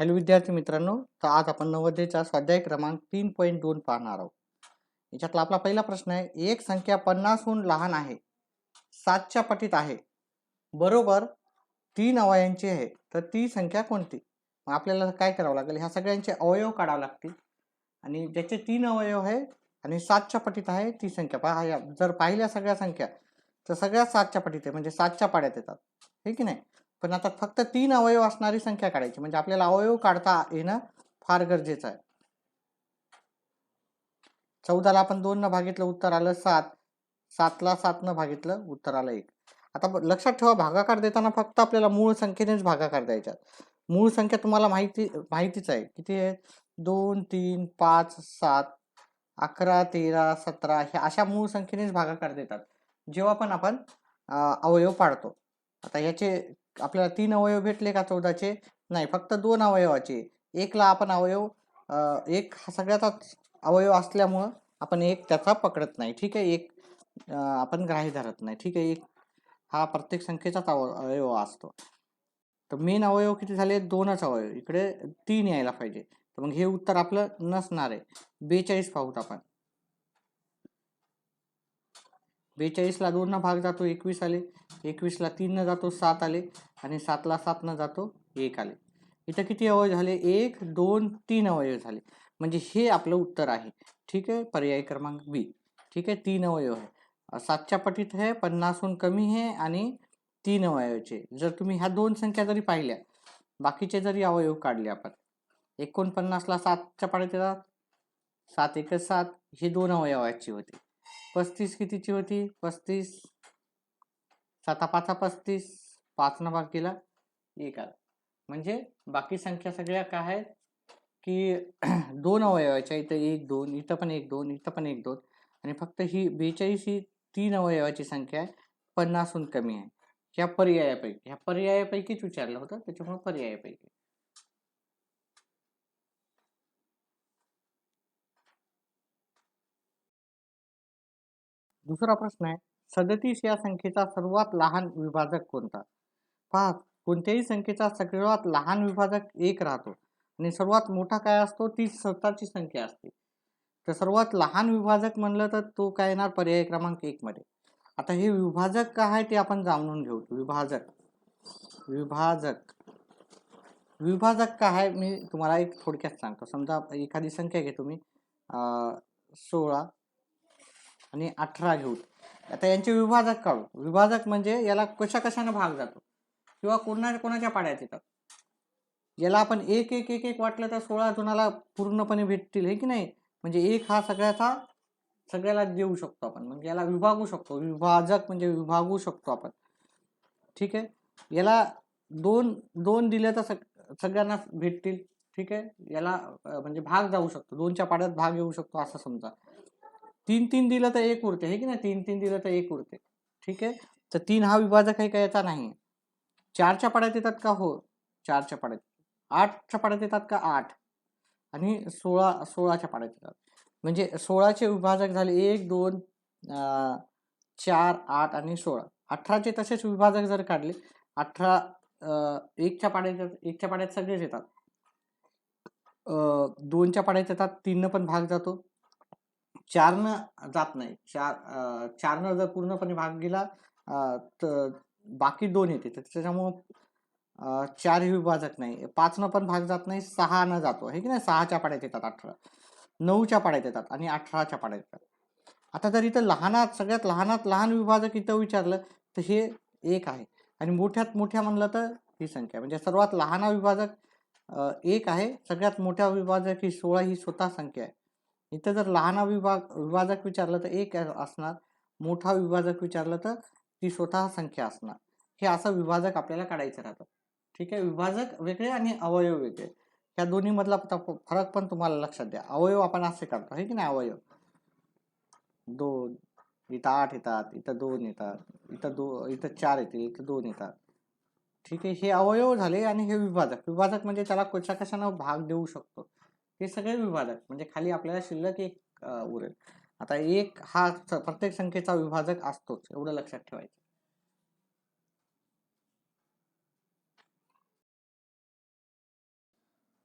Hello विद्यार्थी मित्रांनो तर आज आपण नवोदयचा स्वाध्याय क्रमांक तीन पॉईंट दोन पाहणार आहोत. याच्यातला आपला पहिला प्रश्न आहे एक संख्या पन्नासहून लहान आहे सातच्या पटीत आहे बरोबर तीन अवयांची आहे तर ती संख्या कोणती? मग आपल्याला काय करावं लागेल? ह्या सगळ्यांचे अवयव काढावे लागतील. आणि ज्याचे तीन अवयव आहे आणि सातच्या पटीत आहे ती संख्या पहा या- जर पाहिल्या सगळ्या संख्या तर सगळ्या सातच्या पटीत आहे म्हणजे सातच्या पाड्यात येतात. हे की नाही? पण आता फक्त तीन अवयव असणारी संख्या काढायची. म्हणजे आपल्याला अवयव काढता येणं फार गरजेचं आहे. चौदाला आपण दोन न भागितलं उत्तर आलं सात. सातला सात न भागितलं उत्तर आलं एक. आता लक्षात ठेवा भागाकार देताना फक्त आपल्याला मूळ संख्येनेच भागाकार द्यायच्या मूळ संख्या तुम्हाला माहिती माहितीच आहे. किती आहे? दोन तीन पाच सात अकरा तेरा सतरा ह्या अशा मूळ संख्येनेच भागाकार देतात. जेव्हा पण आपण अवयव पाडतो. आता याचे आपल्याला तीन अवयव भेटले का चौदाचे? नाही फक्त दोन अवयवाचे. एकला आपण अवयव एक हा सगळ्याचाच अवयव असल्यामुळं आपण एक त्याचा पकडत नाही. ठीक आहे? एक आपण ग्राही धरत नाही. ठीक आहे? एक हा प्रत्येक संख्येचाच अव अवयव असतो. तर मेन अवयव किती झाले? दोनच अवयव. इकडे तीन यायला पाहिजे. तर मग हे उत्तर आपलं नसणार आहे. बेचाळीस पाहूत आपण. बेचाळीसला दोन भाग जातो एकवीस आले. एकवीसला तीननं जातो सात आले. आणि सातला सातनं जातो एक आले. इथं किती अवयव झाले? एक दोन तीन अवयव झाले. म्हणजे हे आपलं उत्तर आहे. ठीक आहे? पर्याय क्रमांक बी. ठीक आहे? तीन अवयव आहे. सातच्या पटीत आहे पन्नासहून कमी आहे आणि तीन अवयवचे. जर तुम्ही ह्या दोन संख्या जरी पाहिल्या बाकीचे जरी अवयव काढले आपण एकोणपन्नासला सातच्या पाड्यात येतात. सात एकच सात हे दोन अवयवाची होती. पस्तीस कितीची होती? पस्तीस. साता पाचा पस्तीस. पाच न भाग केला एक आला. म्हणजे बाकी संख्या सगळ्या काय आहेत? की दोन अवयवाच्या इथं एक दोन इथं पण एक दोन इथं पण एक दोन. आणि फक्त ही बेचाळीस ही तीन अवयवाची संख्या आहे. पन्नासहून कमी आहे. ह्या पर्यायापैकी ह्या पर्यायापैकीच विचारलं होतं त्याच्यामुळे पर्यायापैकी. दुसरा प्रश्न आहे सदतीस या संख्येचा सर्वात लहान विभाजक कोणता? पाच कोणत्याही संख्येचा सर्वात लहान विभाजक एक राहतो आणि सर्वात मोठा काय असतो? ती स्वतःची संख्या असते. तर सर्वात लहान विभाजक म्हणलं तर तो काय येणार? पर्याय क्रमांक एक मध्ये. आता हे विभाजक काय आहे ते आपण जाणून घेऊ. विभाजक. विभाजक. विभाजक काय आहे? मी तुम्हाला एक थोडक्यात सांगतो. समजा एखादी संख्या घेतो मी सोळा आणि अठरा घेऊ आता यांचे विभाजक काढू. विभाजक म्हणजे याला कशा कशाने भाग जातो? किंवा कोणा कोणाच्या पाड्यात येतात? याला आपण एक एक एक एक वाटलं तर सोळा जुनाला पूर्णपणे भेटतील हे की नाही? म्हणजे एक हा सगळ्याचा सगळ्याला देऊ शकतो आपण. म्हणजे याला विभागू शकतो. विभाजक म्हणजे विभागू शकतो आपण. ठीक आहे? याला दोन दोन दिले तर सग सगळ्यांना भेटतील. ठीक आहे? याला म्हणजे भाग जाऊ शकतो. दोनच्या पाड्यात भाग येऊ शकतो असं समजा. तीन तीन दिलं तर एक उरते हे की नाही? तीन तीन दिलं तर एक उरते. ठीक आहे? तर तीन हा विभाजक आहे का याचा? नाही. चारच्या पाड्यात येतात का? हो. चारच्या पाड्यात. आठच्या पाड्यात येतात का? आठ. आणि सोळा सोळाच्या पाड्यात येतात. म्हणजे सोळाचे विभाजक झाले एक दोन चार आठ आणि सोळा. अठराचे तसेच विभाजक जर काढले अठरा एकच्या पाड्यात एकच्या पाड्यात सगळेच येतात. दोनच्या पाड्यात येतात तीननं पण भाग जातो. चारनं जात नाही. चार चारनं जर पूर्णपणे भाग गेला तर बाकी दोन येते. तर त्याच्यामुळं चार विभाजक नाही. पाचनं पण भाग जात नाही सहानं जातो. हे की नाही? सहाच्या पाड्यात येतात अठरा. नऊच्या पाड्यात येतात आणि अठराच्या पाड्यात येतात. आता जर इथं लहानात सगळ्यात लहानात लहान विभाजक इथं विचारलं तर हे एक आहे. आणि मोठ्यात मोठ्या म्हणलं तर ही संख्या म्हणजे सर्वात लहान विभाजक एक आहे. सगळ्यात मोठ्या विभाजक ही सोळा ही स्वतः संख्या आहे. इथं जर लहान विभाग विभाजक विचारलं तर एक असणार मोठा विभाजक विचारलं तर ती स्वतः संख्या असणार. हे असं विभाजक आपल्याला काढायचं राहतं. ठीक आहे? विभाजक वेगळे आणि अवयव वेगळे. ह्या दोन्ही मधला फरक पण तुम्हाला लक्षात द्या. अवयव आपण असे करतो. हे की नाही? अवयव. दोन इथं आठ येतात इथं दोन येतात इथं दो इथं चार येतील इथं दोन येतात. ठीक आहे? हे अवयव झाले आणि हे विभाजक. विभाजक म्हणजे त्याला कशा कशानं भाग देऊ शकतो? हे सगळे विभाजक म्हणजे खाली आपल्याला शिल्लक एक उरेल. आता एक हा प्रत्येक संख्येचा विभाजक असतोच एवढं लक्षात ठेवायचं.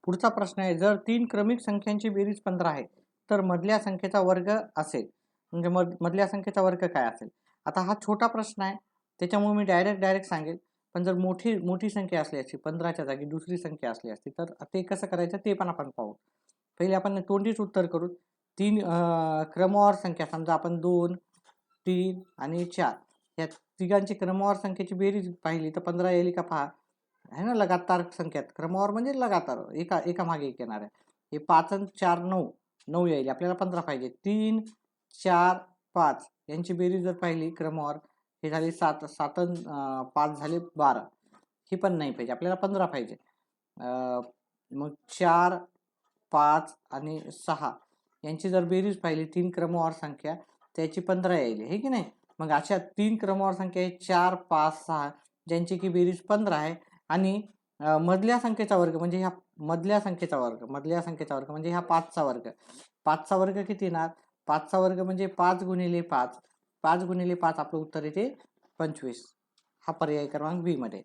पुढचा प्रश्न आहे जर तीन क्रमिक संख्यांची बेरीज पंधरा आहे तर मधल्या संख्येचा वर्ग असेल. म्हणजे मध मधल्या संख्येचा वर्ग काय असेल? आता हा छोटा प्रश्न आहे त्याच्यामुळे मी डायरेक्ट डायरेक्ट सांगेल. पण जर मोठी मोठी संख्या असली असती पंधराच्या जागी दुसरी संख्या असली असती तर ते कसं करायचं ते पण आपण पाहू. पहिले आपण तोंडीच उत्तर करू. तीन क्रमवार संख्या समजा आपण दोन तीन आणि चार. या तिघांची क्रमवार संख्येची बेरीज पाहिली तर पंधरा येईल का पहा. आहे ना लगातार संख्यात. क्रमवार म्हणजे लगातार एका एका मागे एक येणार आहे. हे पाच आणि चार नऊ नऊ येईल. आपल्याला पंधरा पाहिजे. तीन चार पाच यांची बेरीज जर पाहिली क्रमवार हे झाले सात सात अन, पाच झाले बारा. ही पण नाही पाहिजे. आपल्याला पंधरा पाहिजे. मग चार पाच आणि सहा. यांची जर बेरीज पाहिली तीन क्रमवार संख्या त्याची पंधरा येईल हे की नाही? मग अशा तीन क्रमवार संख्या आहे चार पाच सहा ज्यांची की बेरीज पंधरा आहे. आणि मधल्या संख्येचा वर्ग म्हणजे ह्या मधल्या संख्येचा वर्ग मधल्या संख्येचा वर्ग म्हणजे ह्या पाचचा वर्ग. पाचचा वर्ग किती येणार? पाचचा वर्ग म्हणजे पाच गुणिले पाच. पाच गुणिले पाच आपलं उत्तर येते पंचवीस. हा पर्याय क्रमांक बी मध्ये.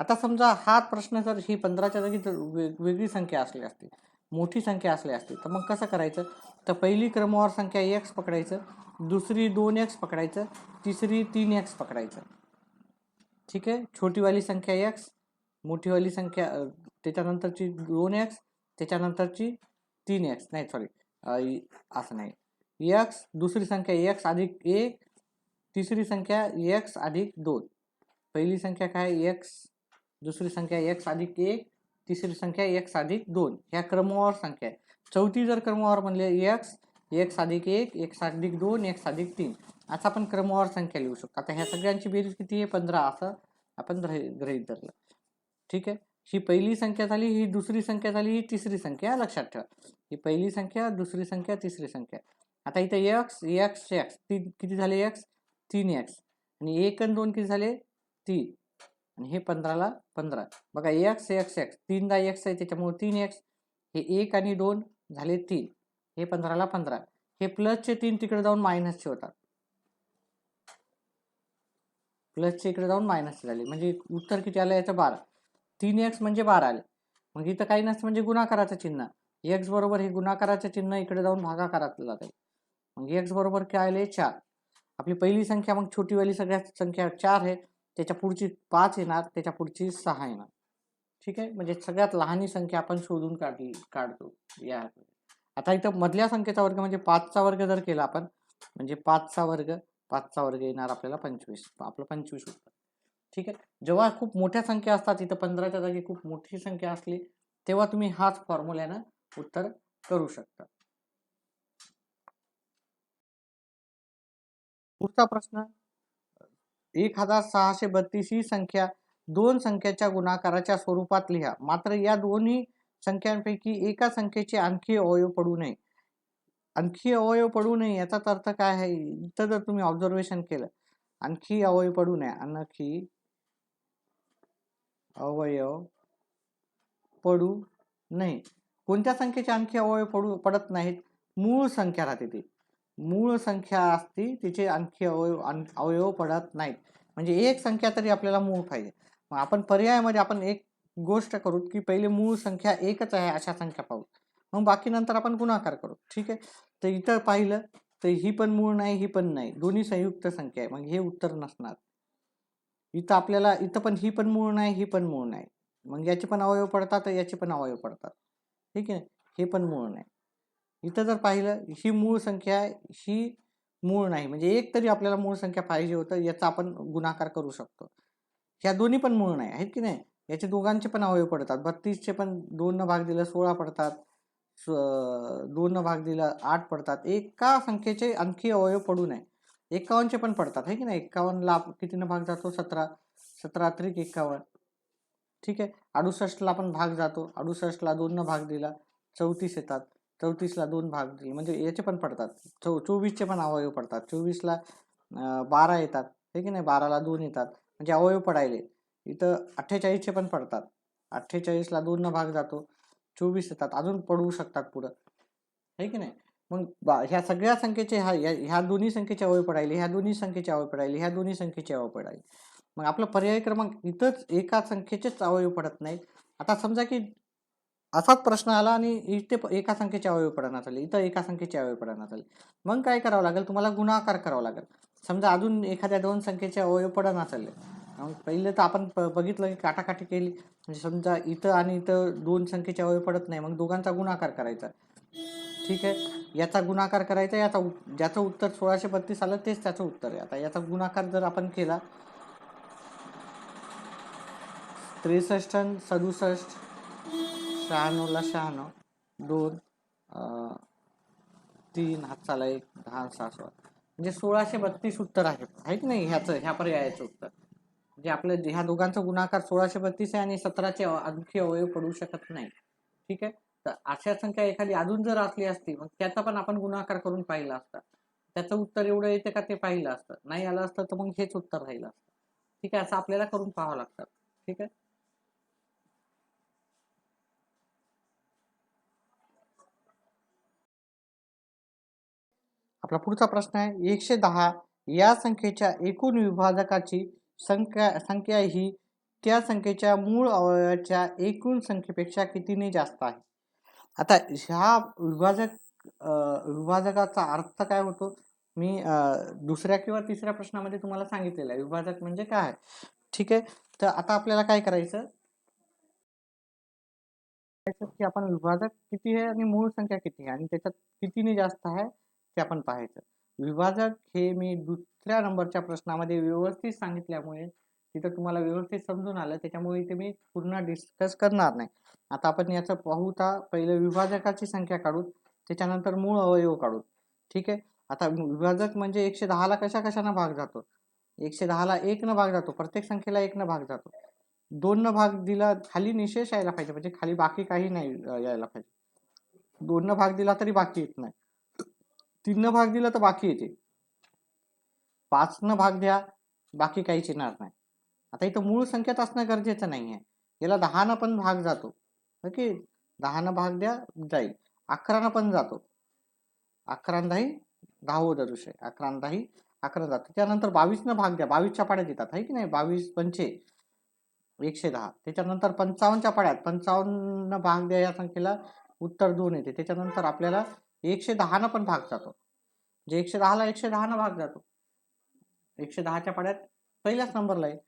आता समजा हा प्रश्न जर ही पंधराच्या जागी जर वेगळी संख्या असली असती मोठी संख्या असली असते. तर मग कसं करायचं? तर पहिली क्रमवार संख्या एक्स पकडायचं दुसरी दोन एक्स पकडायचं तिसरी तीन एक्स पकडायचं. ठीक आहे? छोटीवाली संख्या एक्स मोठीवाली संख्या त्याच्यानंतरची दोन एक्स त्याच्यानंतरची तीन एक्स नाही सॉरी असं नाही. एक्स दुसरी संख्या एक्स अधिक एक तिसरी संख्या एक्स अधिक दोन. पहिली संख्या काय? एक्स दुसरी संख्या एक्स अधिक एक तिसरी संख्या एक्स अधिक दोन. ह्या क्रमवार संख्या आहे. चौथी जर क्रमवार म्हणले एक्स एक्स अधिक एक एक्स अधिक दोन एक्स अधिक तीन. असं आपण क्रमवार संख्या लिहू शकतो. आता ह्या सगळ्यांची बेरीज किती आहे? पंधरा. असं आपण ग्रही धरलं. ठीक आहे? ही पहिली संख्या झाली ही दुसरी संख्या झाली ही तिसरी संख्या. लक्षात ठेवा. ही पहिली संख्या दुसरी संख्या तिसरी संख्या. आता इथं एक्स एक्स एक्स तीन किती झाले? एक्स तीन एक्स आणि एक आणि दोन किती झाले? तीन. आणि हे पंधराला पंधरा. बघा एक्स एक्स एक्स तीनदा एक्स आहे त्याच्यामुळे तीन एक्स हे एक आणि दोन झाले तीन. हे पंधराला पंधरा. हे प्लसचे तीन तिकडे जाऊन मायनसचे होतात. प्लसचे इकडे जाऊन मायनसचे झाले. म्हणजे उत्तर किती आलं? याचं बारा. तीन एक्स म्हणजे बारा आले. मग इथं काही नसतं म्हणजे गुणाकाराचं चिन्ह. एक्स बरोबर हे गुणाकाराचं चिन्ह इकडे जाऊन भागाकारातलं जाते मग एक्स बरोबर काय आले? चार. आपली पहिली संख्या मग छोटीवाली सगळ्यात संख्या चार आहे. त्याच्या पुढची पाच येणार त्याच्या पुढची सहा येणार. ठीक आहे? म्हणजे सगळ्यात लहानी संख्या आपण शोधून काढली काढतो या. आता इथं मधल्या संख्येचा वर्ग म्हणजे पाचचा वर्ग जर केला आपण म्हणजे पाचचा वर्ग पाचचा वर्ग येणार आपल्याला पंचवीस. आपलं पंचवीस उत्तर ठीक आहे? जेव्हा खूप मोठ्या संख्या असतात इथं पंधराच्या जागी खूप मोठी संख्या असली तेव्हा तुम्ही हाच फॉर्म्युल्यानं उत्तर करू शकता. पुढचा प्रश्न एक हजार सहाशे बत्तीस ही संख्या दोन संख्याच्या गुणाकाराच्या स्वरूपात लिहा. मात्र या दोन्ही संख्यांपैकी एका संख्येचे आणखी अवयव पडू नये. आणखी अवयव पडू नये याचाच अर्थ काय आहे? इथं जर तुम्ही ऑब्झर्वेशन केलं आणखी अवयव पडू नये. आणखी अवयव पडू नये. कोणत्या संख्येचे आणखी अवयव पडू पडत नाहीत? मूळ संख्या राहते ती. मूळ संख्या असती तिचे आणखी अवयव अवयव पडत नाहीत. म्हणजे एक संख्या तरी आपल्याला मूळ पाहिजे. मग आपण पर्यायामध्ये आपण एक गोष्ट करू की पहिले मूळ संख्या एकच आहे अशा संख्या पाहू. मग बाकी नंतर आपण गुणाकार करू. ठीक आहे? तर इथं पाहिलं तर ही पण मूळ नाही ही पण नाही. दोन्ही संयुक्त संख्या आहे. मग हे उत्तर नसणार. इथं आपल्याला इथं पण ही पण मूळ नाही ही पण मूळ नाही. मग याचे पण अवयव पडतात याचे पण अवयव पडतात. ठीक आहे? हे पण मूळ नाही. इथं जर पाहिलं ही मूळ संख्या आहे ही मूळ नाही. म्हणजे एक तरी आपल्याला मूळ संख्या पाहिजे होतं याचा आपण गुणाकार करू शकतो. ह्या दोन्ही पण मूळ नाही आहेत की नाही? याचे दोघांचे पण अवयव पडतात. बत्तीसचे पण दोन न भाग दिला सोळा पडतात. दोन न भाग दिला आठ पडतात. एका संख्येचे आणखी अवयव पडू नये. एकावन्नचे पण पडतात आहे की नाही? एकावन्नला कितीनं भाग जातो? सतरा. सतरा त्रिक एकावन्न. ठीक आहे? अडुसष्टला पण भाग जातो. अडुसष्टला दोन न भाग दिला चौतीस येतात. चौतीसला दोन भाग दिले. म्हणजे याचे पण पडतात. चौ चोवीसचे पण अवयव पडतात. चोवीसला बारा येतात. हे की नाही? बाराला दोन येतात. म्हणजे अवयव पडायले. इथं अठ्ठेचाळीसचे पण पडतात. अठ्ठेचाळीसला दोन न भाग जातो. चोवीस येतात. अजून पडू शकतात पुढं. आहे की नाही? मग बा ह्या सगळ्या संख्येचे ह्या ह्या ह्या दोन्ही संख्येचे अवयव पडायले. ह्या दोन्ही संख्येचे अवयव पडायले. ह्या दोन्ही संख्येचे अवयव पडायले. मग आपलं पर्याय क्रमांक इथंच एका संख्येचेच अवयव पडत नाहीत. आता समजा की असाच प्रश्न आला आणि इथे एका संख्येचे अवयव पडण्यात आले. इथं एका संख्येचे अवयव पडण्यात आले. मग काय करावं लागेल? तुम्हाला गुणाकार करावा लागेल. समजा अजून एखाद्या दोन संख्येचे अवयव पडण्यात आले. मग पहिलं तर आपण प- बघितलं की काटाकाटी केली. म्हणजे समजा इथं आणि इथं दोन संख्येचे अवयव पडत नाही. मग दोघांचा गुणाकार करायचा. ठीक आहे? याचा गुणाकार करायचा याचा ज्याचं उत्तर सोळाशे बत्तीस आलं तेच त्याचं उत्तर आहे. आता याचा गुणाकार जर आपण केला त्रेसष्ट सदुसष्ट शहाण्णवला शहाण्णव दोन तीन तीन हातचाला एक दहा सहा सोळा म्हणजे सोळाशे बत्तीस उत्तर आहे. आहे की नाही ह्याचं ह्या पर्यायाचं उत्तर? म्हणजे आपल्या ह्या दोघांचा गुणाकार सोळाशे बत्तीस आहे आणि सतराचे आणखी अवयव पडू शकत नाही. ठीक आहे? तर अशा संख्या एखादी अजून जर असली असती मग त्याचा पण आपण गुणाकार करून पाहिला असता. त्याचं उत्तर एवढं येतं का ते पाहिलं असतं? नाही आलं असतं तर मग हेच उत्तर राहिलं असतं. ठीक आहे? असं आपल्याला करून पाहावं लागतं. ठीक आहे? आपला पुढचा प्रश्न आहे एकशे दहा या संख्येच्या एकूण विभाजकाची संख्या संख्या ही त्या संख्येच्या मूळ अवयवाच्या एकूण संख्येपेक्षा कितीने जास्त आहे? आता ह्या विभाजक विभाजकाचा अर्थ काय होतो? मी दुसऱ्या किंवा तिसऱ्या प्रश्नामध्ये तुम्हाला सांगितलेलं आहे विभाजक म्हणजे काय? ठीक आहे तर आता आपल्याला काय करायचं? करायचं की आपण विभाजक किती आहे आणि मूळ संख्या किती आहे? आणि त्याच्यात कितीने जास्त आहे? ते आपण पाहायचं. विभाजक हे मी दुसऱ्या नंबरच्या प्रश्नामध्ये व्यवस्थित सांगितल्यामुळे तिथं तुम्हाला व्यवस्थित समजून आलं. त्याच्यामुळे इथे मी पूर्ण डिस्कस करणार नाही. आता आपण याचं पाहूता पहिलं विभाजकाची संख्या काढू त्याच्यानंतर मूळ अवयव काढू ठीक आहे? आता विभाजक म्हणजे एकशे दहाला कशा कशानं भाग जातो? एकशे दहाला एक न भाग जातो. प्रत्येक संख्येला एक न भाग जातो. दोन न भाग दिला खाली निशेष यायला पाहिजे. म्हणजे खाली बाकी काही नाही यायला पाहिजे. दोन न भाग दिला तरी बाकी येत नाही. तीननं भाग दिला तर बाकी येते. पाचनं भाग द्या बाकी काहीच येणार नाही. आता इथं मूळ संख्यात असणं गरजेचं नाही आहे याला दहानं पण भाग जातो. ओके? दहानं भाग द्या जाईल. अकरानं पण जातो. अकरा दही दहावं दरुष आहे. अकरा दही अकरा जातो. त्यानंतर बावीसनं भाग द्या. बावीसच्या पाड्यात येतात. आहे की नाही? बावीस पंचे एकशे दहा. त्याच्यानंतर पंचावन्नच्या पाड्यात. पंचावन्न भाग द्या या संख्येला. उत्तर दोन येते. त्याच्यानंतर आपल्याला एकशे दहानं पण भाग जातो. म्हणजे एकशे दहाला एकशे दहानं भाग जातो. एकशे दहाच्या पाड्यात पहिल्याच नंबरला आहे.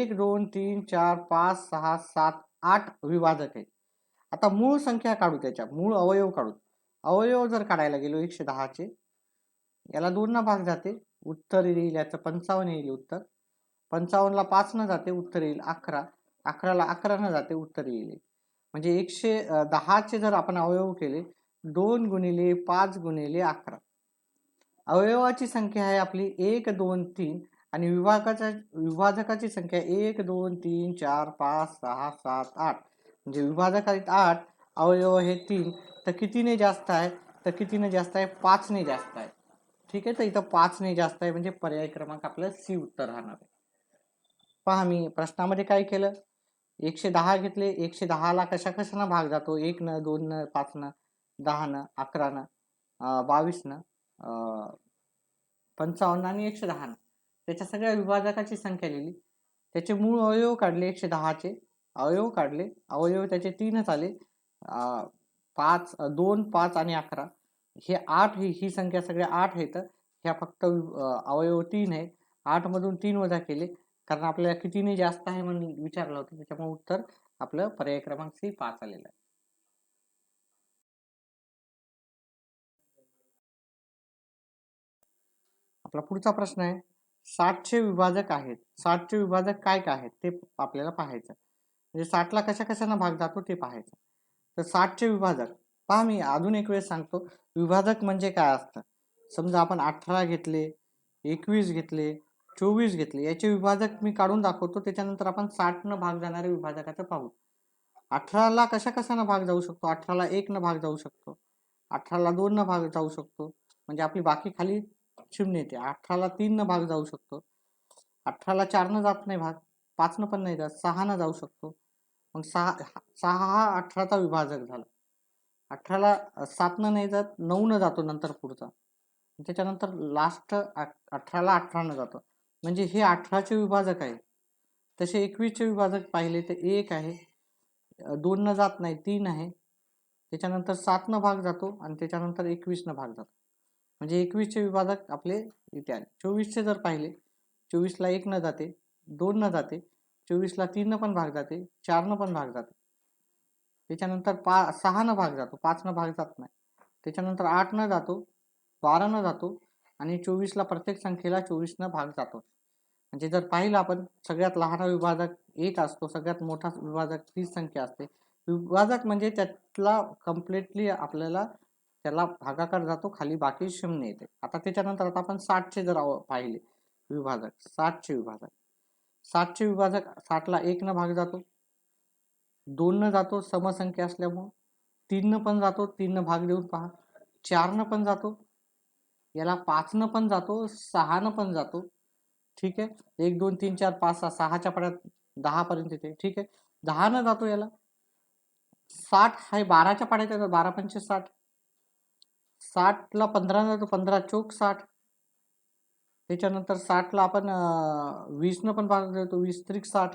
एक दोन तीन चार पाच सहा सात आठ विभाजक आहे आता मूळ संख्या काढू त्याच्या. मूळ अवयव काढू. अवयव जर काढायला गेलो एकशे दहाचे याला दोन भाग जाते. उत्तर येईल याचं पंचावन्न येईल उत्तर. पंचावन्नला पाच न जाते उत्तर येईल अकरा. अकराला अकरा न जाते उत्तर येईल. म्हणजे एकशे दहाचे जर आपण अवयव केले दोन गुणिले पाच गुणिले अकरा. अवयवाची संख्या आहे आपली एक दोन तीन आणि विभागाच्या विभाजकाची संख्या एक दोन तीन चार पाच सहा सात आठ. म्हणजे विभाजक आहेत आठ अवयव हे तीन. तर कितीने जास्त आहे? तर कितीने जास्त आहे? पाचने जास्त आहे. ठीक आहे? तर इथं पाचने जास्त आहे म्हणजे पर्याय क्रमांक आपलं सी उत्तर राहणार आहे. पहा मी प्रश्नामध्ये काय केलं? एकशे दहा घेतले. एकशे दहाला कशा कशानं भाग जातो? एक न दोन न पाच न दहा अकरानं अकरा न अं, पंचावन्न आणि एकशे दहा न त्याच्या सगळ्या विभाजकाची संख्या लिहिली. त्याचे मूळ अवयव काढले एकशे दहाचे. अवयव काढले. अवयव त्याचे तीनच आले. पाच दोन पाच आणि अकरा. हे आठ ही ही संख्या सगळ्या आठ आहेत. ह्या फक्त अवयव तीन आहे आठ मधून तीन वजा केले. कारण आपल्याला कितीने जास्त आहे म्हणून विचारलं होतं. त्याच्यामुळे उत्तर आपलं पर्याय क्रमांक सी पाच आलेलं आहे. आपला पुढचा प्रश्न आहे साठचे विभाजक आहेत. साठचे विभाजक काय काय आहेत ते आपल्याला पाहायचं. म्हणजे साठला कशा कशानं भाग जातो ते पाहायचं. तर साठचे विभाजक पहा मी अजून एक वेळेस सांगतो विभाजक म्हणजे काय असतं? समजा आपण अठरा घेतले एकवीस घेतले चोवीस घेतले याचे विभाजक मी काढून दाखवतो त्याच्यानंतर आपण साठनं भाग जाणारे विभाजकाचं पाहू. अठराला कशा कशानं भाग जाऊ शकतो? अठराला एकनं भाग जाऊ शकतो. अठराला दोननं भाग जाऊ शकतो. म्हणजे आपली बाकी खाली चिमणी येते अठराला तीननं भाग जाऊ शकतो. अठराला चारनं जात नाही भाग. पाचनं पण नाही जात. सहानं जाऊ शकतो. मग सहा सहा हा अठराचा विभाजक झाला. अठराला सातनं नाही जात नऊनं जातो नंतर पुढचा. त्याच्यानंतर लास्ट अठराला अठरानं जातो. म्हणजे हे अठराचे विभाजक आहे तसे एकवीसचे विभाजक पाहिले तर एक आहे. दोननं जात नाही तीन आहे. त्याच्यानंतर सातनं भाग जातो आणि त्याच्यानंतर एकवीसनं भाग जातो. म्हणजे एकवीसचे विभाजक आपले इथे आले चोवीसचे जर पाहिले चोवीसला एक न जाते दोन न जाते चोवीसला तीन पण भाग जाते चारनं पण भाग जाते. त्याच्यानंतर पा सहा भाग जातो पाचनं भाग जात नाही. त्याच्यानंतर आठनं जातो बारानं जातो आणि चोवीसला प्रत्येक संख्येला चोवीसनं भाग जातो. म्हणजे जर पाहिलं आपण सगळ्यात लहान विभाजक एक असतो सगळ्यात मोठा विभाजक तीस संख्या असते. विभाजक म्हणजे त्यातला कम्प्लिटली आपल्याला त्याला भागाकार जातो खाली बाकी शून्य येते. आता त्याच्यानंतर आता आपण साठचे जर पाहिले विभाजक साठचे विभाजक. साठचे विभाजक साठला एक न भाग जातो दोन न जातो समसंख्या असल्यामुळं. तीन न पण जातो तीन न भाग देऊन पहा. चार न पण जातो याला पाच न पण जातो सहा न पण जातो. ठीक आहे? एक दोन तीन चार पाच सहा सहाच्या पाड्यात दहा पर्यंत येते. ठीक आहे? दहा न जातो याला. साठ आहे बाराच्या पाड्यात येतात बारा पंचे साठ साठला पंधरा जातो पंधरा चोक साठ. त्याच्यानंतर साठला आपण वीसनं पण भाग देतो वीस त्रिक साठ.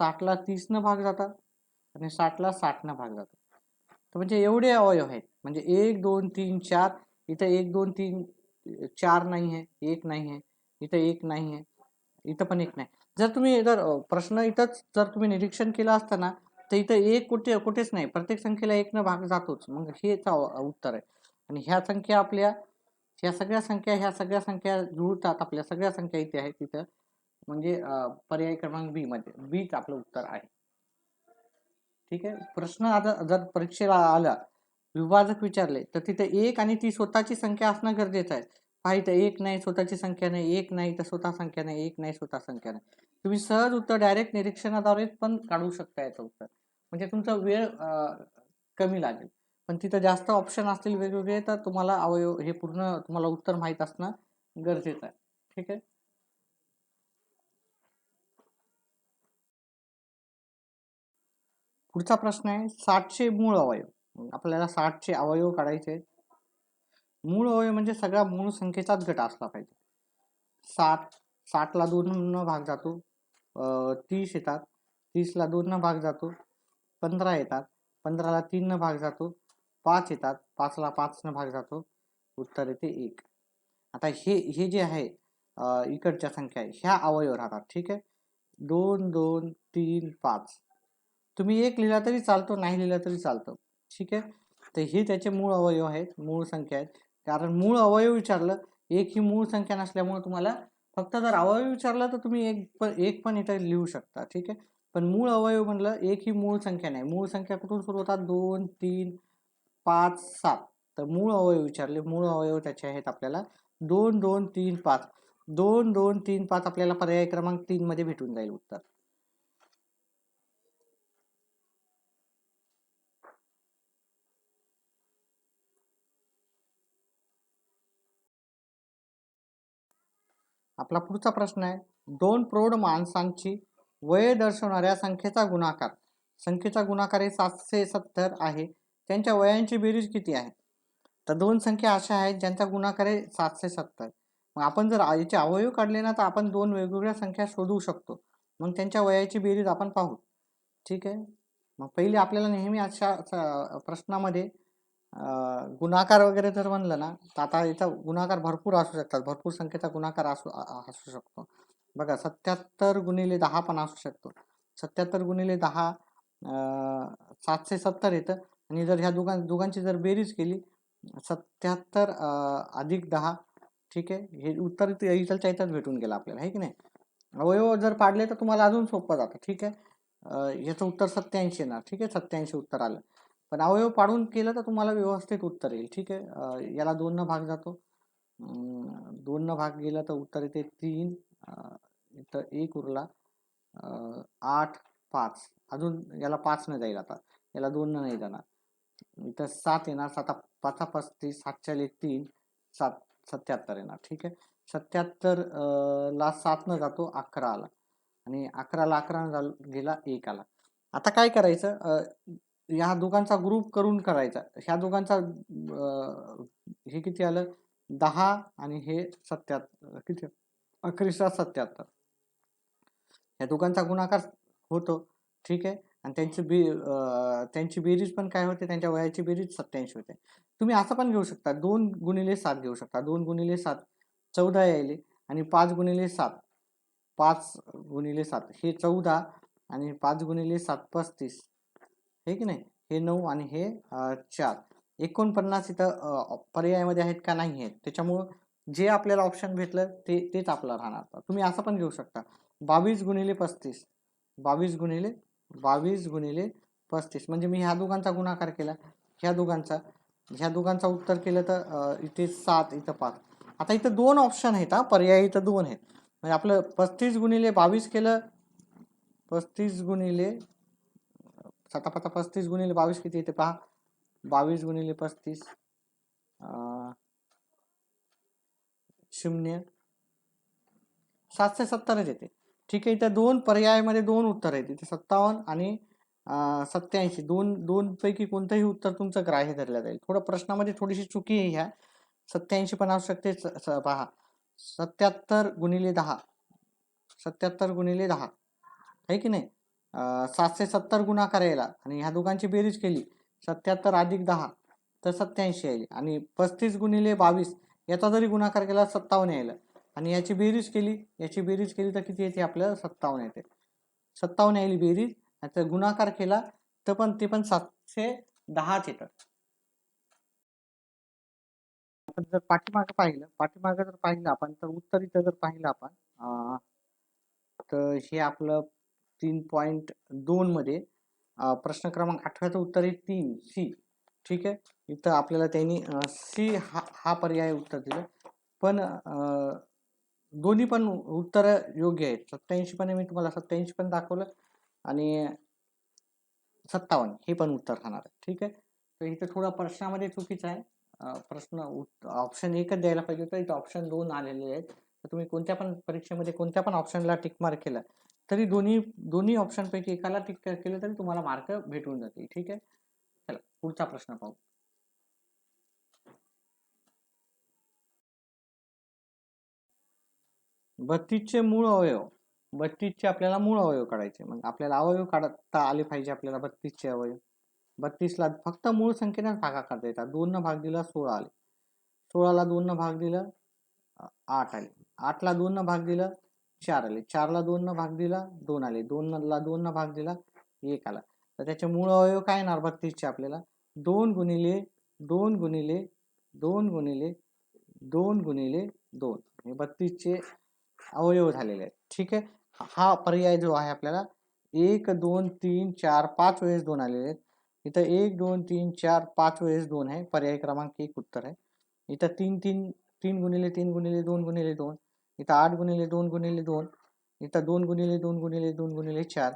साठला तीसनं भाग जातात आणि साठला साठनं भाग जातो तर म्हणजे एवढे अवयव आहेत. म्हणजे एक दोन तीन चार. इथं एक दोन तीन चार नाही आहे एक नाही आहे. इथं एक नाही आहे इथं पण एक नाही. जर तुम्ही जर प्रश्न इथंच जर तुम्ही निरीक्षण केलं असतं ना तर इथं एक कुठे कुठेच नाही. प्रत्येक संख्येला एक न भाग जातोच. मग हेच उत्तर आहे. आणि ह्या संख्या आपल्या ह्या सगळ्या संख्या ह्या सगळ्या संख्या जुळतात आपल्या सगळ्या संख्या इथे आहेत तिथं. म्हणजे पर्याय क्रमांक बी मध्ये बीच आपलं उत्तर आहे. ठीक आहे? प्रश्न आता जर परीक्षेला आला विभाजक विचारले तर तिथे एक आणि ती स्वतःची संख्या असणं गरजेचं आहे. पहा इथं एक नाही स्वतःची संख्या नाही एक नाही तर स्वतः संख्या नाही एक नाही स्वतः संख्या नाही. तुम्ही सहज उत्तर डायरेक्ट निरीक्षणाद्वारे पण काढू शकता याचं उत्तर. म्हणजे तुमचा वेळ कमी लागेल. पण तिथं जास्त ऑप्शन असतील वेगवेगळे तर तुम्हाला अवयव हे पूर्ण तुम्हाला उत्तर माहीत असणं गरजेचं आहे. ठीक आहे? पुढचा प्रश्न आहे साठचे मूळ अवयव. आपल्याला साठचे अवयव काढायचे आहेत. मूळ अवयव म्हणजे सगळ्या मूळ संख्येचाच गट असला पाहिजे. साठ साठला दोन न भाग जातो. तीस येतात. तीसला दोन न भाग जातो. पंधरा येतात. पंधराला तीन न भाग जातो. पाच येतात. पाचला पाच न भाग जातो. उत्तर येते एक. आता हे हे जे आहे इकडच्या संख्या आहे ह्या अवयव राहतात. ठीक आहे? दोन दोन तीन पाच. तुम्ही एक लिहिला तरी चालतो नाही लिहिला तरी चालतो. ठीक आहे? तर हे त्याचे मूळ अवयव आहेत मूळ संख्या आहेत. कारण मूळ अवयव विचारलं एक ही मूळ संख्या नसल्यामुळे तुम्हाला फक्त जर अवयव विचारलं तर तुम्ही एक पण एक पण इथं लिहू शकता. ठीक आहे? पण मूळ अवयव म्हणलं एक ही मूळ संख्या नाही. मूळ संख्या कुठून सुरू होतात? दोन तीन पाच सात. तर मूळ अवयव विचारले. मूळ अवयव त्याचे आहेत आपल्याला दोन दोन तीन पाच. दोन दोन तीन पाच आपल्याला पर्याय क्रमांक तीन मध्ये भेटून जाईल उत्तर. आपला पुढचा प्रश्न आहे. दोन प्रौढ माणसांची वय दर्शवणाऱ्या संख्येचा गुणाकार. संख्येचा गुणाकार हे सातशे सत्तर आहे. त्यांच्या वयांची बेरीज किती आहे? तर दोन संख्या अशा आहेत ज्यांचा गुणाकार आहे सातशे सत्तर. मग आपण जर याचे अवयव काढले ना तर आपण दोन वेगवेगळ्या संख्या शोधू शकतो. मग त्यांच्या वयाची बेरीज आपण पाहू. ठीक आहे? मग पहिले आपल्याला नेहमी अशा स- प्रश्नामध्ये गुणाकार वगैरे जर म्हणलं ना तर आता याचा गुणाकार भरपूर असू शकतात. भरपूर संख्येचा गुणाकार असू असू शकतो. बघा सत्याहत्तर गुणिले दहा पण असू शकतो. सत्याहत्तर गुणिले दहा सातशे सत्तर येतं. आणि जर ह्या दोघां दोघांची जर बेरीज केली सत्याहत्तर अधिक दहा ठीक आहे? हे उत्तर इथे- इथलच्या इथंच भेटून गेलं आपल्याला आहे की नाही? अवयव जर पाडले तर तुम्हाला अजून सोपं जातं ठीक आहे? ह्याचं याचं उत्तर सत्याऐंशी येणार ठीक आहे? सत्याऐंशी उत्तर आलं. पण अवयव पाडून केलं तर तुम्हाला व्यवस्थित उत्तर येईल ठीक आहे? याला दोन न भाग जातो. दोन न भाग गेला तर उत्तर येते तीन इथं एक उरला आठ पाच. अजून याला पाच न जाईल आता. याला दोन नाही जाणार. इथं सात येणार सात पाचा पस्तीस सातशे तीन सात सत्याहत्तर येणार ठीक आहे? सत्याहत्तर अं, ला सात न जातो अकरा आला. आणि अकराला अकरा झाल- गेला एक आला. आता काय करायचं? अं, ह्या दोघांचा ग्रुप करून करायचा. ह्या दोघांचा अं, हे किती आलं? दहा आणि हे सत्याहत्तर किती? अकरीसा सत्याहत्तर. या दोघांचा गुणाकार होतो ठीक आहे? आणि त्यांची बे त्यांची बेरीज पण काय होते? त्यांच्या वयाची बेरीज सत्याऐंशी होते. तुम्ही असं पण घेऊ शकता. दोन गुणिले सात घेऊ शकता. दोन गुणिले सात चौदा यायले आणि पाच गुणिले सात. पाच गुणिले सात. हे चौदा आणि पाच गुणिले सात पस्तीस. हे की नाही? हे नऊ आणि हे चार. एकोणपन्नास इथं पर्यायामध्ये आहेत का नाही आहेत? त्याच्यामुळं जे आपल्याला ऑप्शन भेटलं ते तेच आपलं राहणार. तुम्ही असं पण घेऊ शकता. बावीस गुणिले पस्तीस. बावीस गुणिले बावीस गुणिले पस्तीस. म्हणजे मी ह्या दोघांचा गुणाकार केला. ह्या दोघांचा. ह्या दोघांचा उत्तर केलं तर इथे सात इथं पाच. आता इथं दोन ऑप्शन आहेत हा. पर्याय इथं दोन आहेत. म्हणजे आपलं पस्तीस गुणिले बावीस केलं पस्तीस गुणिले पाता पस्तीस गुणिले बावीस किती येते पहा? बावीस गुणिले पस्तीस शून्य सातशे सत्तरच येते. ठीक आहे त्या दोन पर्यायामध्ये दोन उत्तर आहेत. इथे सत्तावन्न आणि सत्याऐंशी दोन दोन पैकी कोणतंही उत्तर तुमचं ग्राह्य धरलं जाईल. थोडं प्रश्नामध्ये थोडीशी चुकी आहे ह्या सत्याऐंशी पण असू शकते. स- स- पहा. सत्याहत्तर गुणिले दहा. सत्याहत्तर गुणिले दहा. आहे की नाही? सातशे सत्तर गुणाकार यायला. आणि ह्या दोघांची बेरीज केली. सत्याहत्तर अधिक दहा तर सत्याऐंशी यायली. आणि पस्तीस गुणिले बावीस याचा जरी गुणाकार केला सत्तावन्न यायला. आणि याची बेरीज केली. याची बेरीज केली तर किती येते आपल्याला? सत्तावन्न येते. सत्तावन्न यायली बेरीज. याचा गुणाकार केला तर पण ते पण सातशे दहाच येतं आपण जर पाठीमागं पाहिलं पाठीमागं जर पाहिलं आपण तर उत्तर इथं जर पाहिलं आपण तर हे आपलं तीन पॉईंट दोन मध्ये प्रश्न क्रमांक आठव्याचं उत्तर आहे तीन सी. ठीक आहे? इथं आपल्याला त्यांनी सी हा हा पर्याय उत्तर दिलं. पण अं, दोन्ही पण उत्तर योग्य आहेत. सत्याऐंशी पण मी तुम्हाला सत्याऐंशी पण दाखवलं. आणि सत्तावन्न हे पण उत्तर राहणार आहे. ठीक आहे? तर इथं थोडा प्रश्नामध्ये चुकीचं आहे. प्रश्न प्रश्न ऑप्शन एकच द्यायला पाहिजे होतं. इथं ऑप्शन दोन आलेले आहेत. तर तुम्ही कोणत्या पण परीक्षेमध्ये कोणत्या पण ऑप्शनला टिक मार्क केला तरी दोन्ही दोन्ही ऑप्शनपैकी एकाला टिक केलं तरी तुम्हाला मार्क भेटून जातील. ठीक आहे? चला पुढचा प्रश्न पाहू. बत्तीसचे मूळ अवयव बत्तीसचे आपल्याला मूळ अवयव काढायचे. मग आपल्याला अवयव काढता आले पाहिजे आपल्याला बत्तीसचे अवयव. बत्तीसला फक्त मूळ संख्येनेच भागा करता येतात. दोन भाग दिला सोळा आले. सोळाला दोन भाग दिलं आठ आले. आठला दोन भाग दिलं चार आले. चारला दोन भाग दिला दोन आले. दोनला दोननं दोन भाग दिला एक आला. तर त्याचे मूळ अवयव काय येणार बत्तीसचे आपल्याला? दोन गुणिले दोन गुणिले दोन गुणिले दोन गुणिले दोन. हे बत्तीसचे अवयव झालेले आहेत. ठीक आहे? हा पर्याय जो आहे आपल्याला एक दोन तीन चार पाच वेळेस दोन आलेले आहेत. इथं एक दोन तीन चार पाच वेळेस दोन आहे. पर्याय क्रमांक एक उत्तर आहे. इथं तीन तीन तीन गुणिले तीन गुणिले दोन गुणिले दोन. इथं आठ गुणिले दोन गुणिले दोन. इथं दोन गुणिले दोन गुणिले दोन गुणिले चार.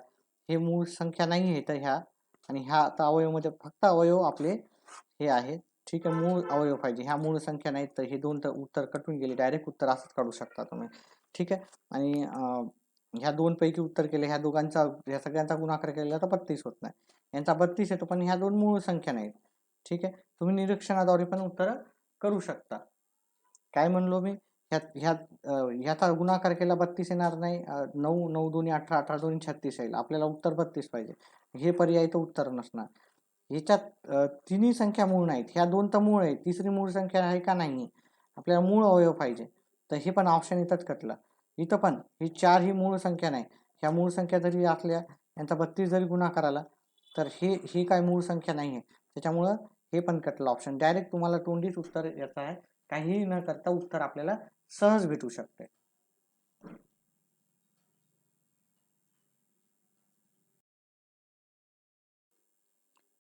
हे मूळ संख्या नाही आहे इथं ह्या. आणि ह्या आता अवयवमध्ये फक्त अवयव आपले हे आहेत. ठीक आहे? मूळ अवयव पाहिजे. ह्या मूळ संख्या नाहीत तर हे दोन तर उत्तर कटून गेले. डायरेक्ट उत्तर असंच काढू शकता तुम्ही. ठीक आहे. आणि ह्या दोन पैकी उत्तर केले ह्या दोघांचा ह्या सगळ्यांचा गुणाकार केलेला तर बत्तीस होत नाही. यांचा बत्तीस येतो पण ह्या दोन मूळ संख्या नाहीत. ठीक आहे? तुम्ही निरीक्षणाद्वारे पण उत्तर करू शकता. काय म्हणलो मी? ह्यात ह्या ह्याचा गुणाकार केला बत्तीस येणार नाही. नऊ नऊ दोन्ही अठरा अठरा दोन्ही छत्तीस येईल. आपल्याला उत्तर बत्तीस पाहिजे. हे पर्याय तर उत्तर नसणार. ह्याच्यात तिन्ही संख्या मूळ नाहीत. ह्या दोन तर मूळ आहेत. तिसरी मूळ संख्या आहे का नाही? आपल्याला मूळ अवयव पाहिजे. तर हे पण ऑप्शन येतात कटलं. इथं पण ही चार ही मूळ संख्या नाही. ह्या मूळ संख्या जरी असल्या यांचा बत्तीस जरी गुणाकार आला तर हे ही काय मूळ संख्या नाही आहे त्याच्यामुळं हे पण कटलं ऑप्शन डायरेक्ट तुम्हाला तोंडीच उत्तर याचं आहे. काहीही न करता उत्तर आपल्याला सहज भेटू शकते.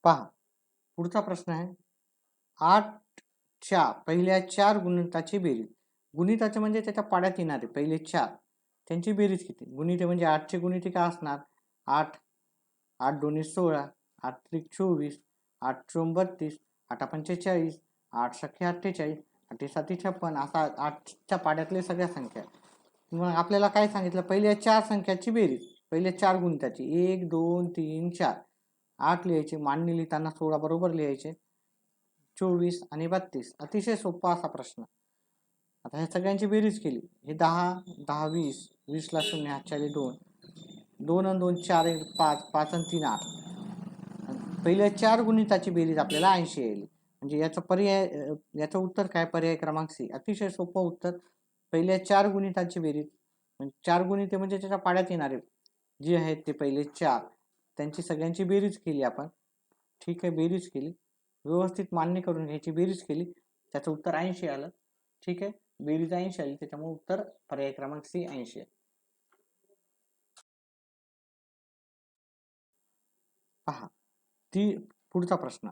पहा पुढचा प्रश्न आहे. आठच्या पहिल्या चार गुणिताची बेरीज. गुणिताचे म्हणजे त्याच्या पाड्यात येणारे पहिले चार. त्यांची बेरीज किती? गुणिते म्हणजे आठचे गुणिते काय असणार? आठ. आठ दोन्ही सोळा. आठ त्रिक चोवीस. आठ चोम बत्तीस. आठ पंचेचाळीस आठ सख्खे अठ्ठेचाळीस. आठ साती छप्पन. असा आठच्या पाड्यातले सगळ्या संख्या. मग आपल्याला काय सांगितलं? पहिल्या चार संख्याची बेरीज. पहिले चार गुणिताची. एक दोन तीन चार. आठ लिहायचे. मांडणी लिहिताना सोळा बरोबर लिहायचे. चोवीस आणि बत्तीस. अतिशय सोपा असा प्रश्न. आता ह्या सगळ्यांची बेरीज केली. हे दहा दहा वीस वीसला शून्य हातच्याली दोन. दोन आणि दोन चार एक पाच पाच आणि तीन आठ. पहिल्या चार गुणिताची बेरीज आपल्याला ऐंशी येईल म्हणजे याचं पर्याय याचं उत्तर काय? पर्याय क्रमांक सी. अतिशय सोपं उत्तर पहिल्या चार गुणिताची बेरीज. म्हणजे चार गुणिते म्हणजे त्याच्या पाड्यात येणारे जे आहेत ते पहिले चार. त्यांची सगळ्यांची बेरीज केली आपण. ठीक आहे बेरीज केली. व्यवस्थित मान्य करून घ्यायची बेरीज केली. त्याचं उत्तर ऐंशी आलं. ठीक आहे? बेरीज ऐंशी आली त्याच्यामुळे उत्तर पर्याय क्रमांक सी ऐंशी आहे. पहा ती पुढचा प्रश्न.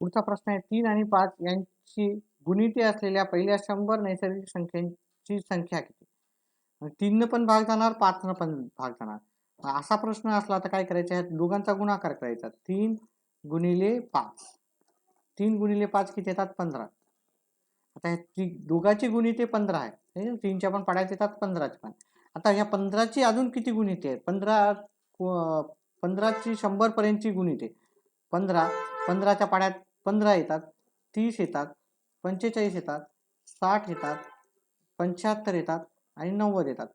पुढचा प्रश्न आहे तीन आणि पाच यांची गुणिते असलेल्या पहिल्या शंभर नैसर्गिक संख्यांची संख्या किती? तीन तीननं पण भाग जाणार पाचनं पण भाग जाणार. असा प्रश्न असला तर काय करायचं ह्या दोघांचा गुणाकार करायचा. तीन गुणिले पाच. तीन गुणिले पाच किती येतात? पंधरा. आता हे ती दोघाची गुणी ते पंधरा आहे. तीनच्या पण पाड्यात येतात पंधराचे पण. आता ह्या पंधराची अजून किती गुणिते आहेत पंधरा पंधराची शंभरपर्यंतची गुणी गुणिते पंधरा पंधराच्या पाड्यात पंधरा येतात तीस येतात पंचेचाळीस येतात साठ येतात पंच्याहत्तर येतात आणि नव्वद येतात.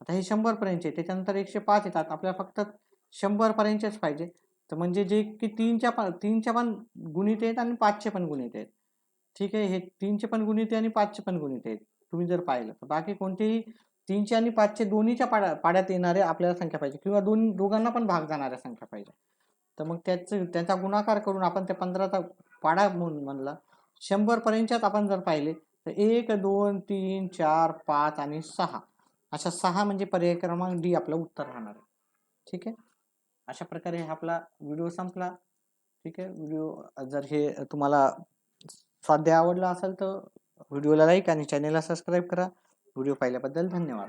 आता हे शंभरपर्यंतचे त्याच्यानंतर एकशे पाच येतात. आपल्याला फक्त शंभरपर्यंतचेच पाहिजे. तर म्हणजे जे की तीनच्या पण तीनच्या पण गुणिते आहेत आणि पाचचे पण गुणित आहेत. ठीक आहे? हे तीनचे पण गुणिते आणि पाचचे पण गुणित आहेत. तुम्ही जर पाहिलं तर. बाकी कोणतेही तीनशे आणि पाचशे दोन्हीच्या पाड्या पाड्यात येणारे आपल्याला संख्या पाहिजे. किंवा दोन दोघांना पण भाग जाणाऱ्या संख्या पाहिजे. तर मग त्याचं त्याचा गुणाकार करून आपण त्या पंधराचा पाडा म्हणून म्हणला. शंभरपर्यंतच्याच आपण जर पाहिले तर एक दोन तीन चार पाच आणि सहा. अशा सहा म्हणजे पर्याय क्रमांक डी आपलं उत्तर राहणार आहे. ठीक आहे? अशा प्रकारे आपला व्हिडिओ संपला. ठीक आहे. व्हिडिओ जर हे तुम्हाला स्वाध्याय आवडला असेल तर व्हिडिओला लाईक आणि चॅनेलला सबस्क्राईब करा. व्हिडिओ पाहिल्याबद्दल धन्यवाद.